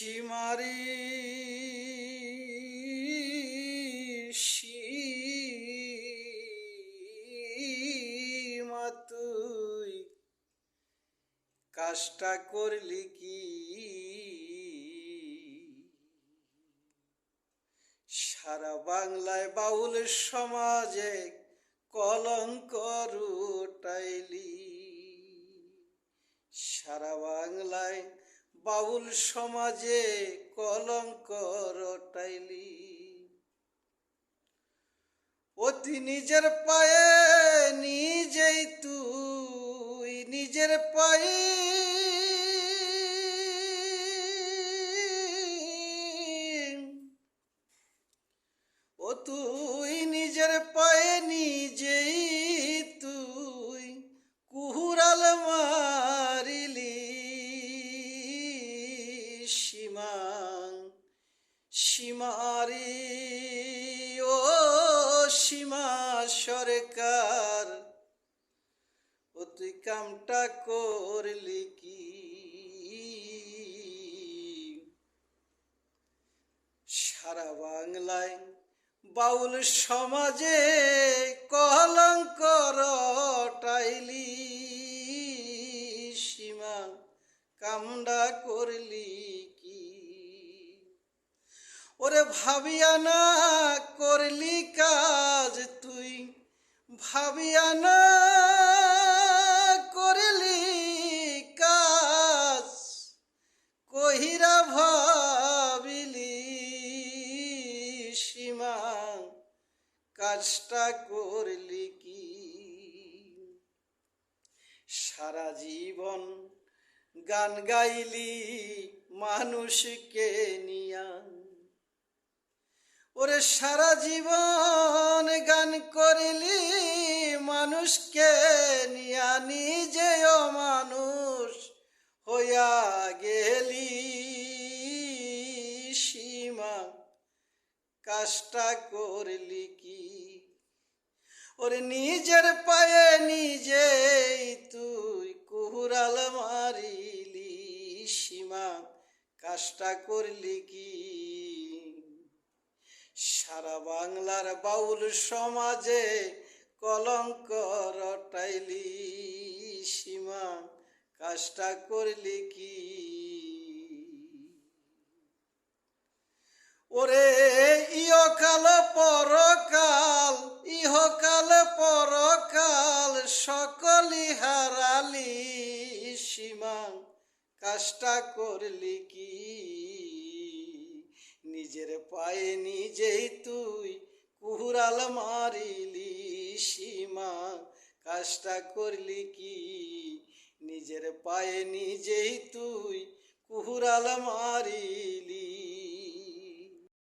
সীমারি সীমা তুই কাজটা করলি কি? সারা বাংলায় বাউল সমাজে কলঙ্ক রুটাইলি বাউল সমাজে কলঙ্ক রটাইলি। অতি নিজের পায়ে নিজেই তুই নিজের পায়ে। ও তুই নিজের পায়ে নিজেই সীমারি, ও সীমা সরকার ও তুই কামটা করলি কি? সারা বাংলায় বাউল সমাজে কলঙ্ক রটাইলি, সীমা কামডা করলি কি? ওরে ভাবিয়া না করলি কাজ তুই, ভাবিয়া না করলি কাজ, কহিরা ভাবিলি সীমা, কাজটা করলি কি? সারা জীবন গান গাইলি মানুষকে নিয়া। ওরে সারা জীবন গান করিলি মানুষকে নিয়া নিজেও মানুষ হইয়া গেলি সীমা। কাজটা করলি কি? ওরে নিজের পায়ে নিজেই তুই কুহুরাল মারিলি সীমা। কাজটা করলি কি? সারা বাংলার বাউল সমাজে কলঙ্ক রটাইলি সীমা, কাজটা করলি কি? ওরে, ইহকাল পরকাল ইহকাল পরকাল সকলি হারালি সীমা, কাজটা করলি কি? নিজের পায়ে নিজেই তুই কুহুরাল মারিলি সীমা। কাজটা করলি কি? নিজের পায়ে নিজেই তুই কুহুরাল মারি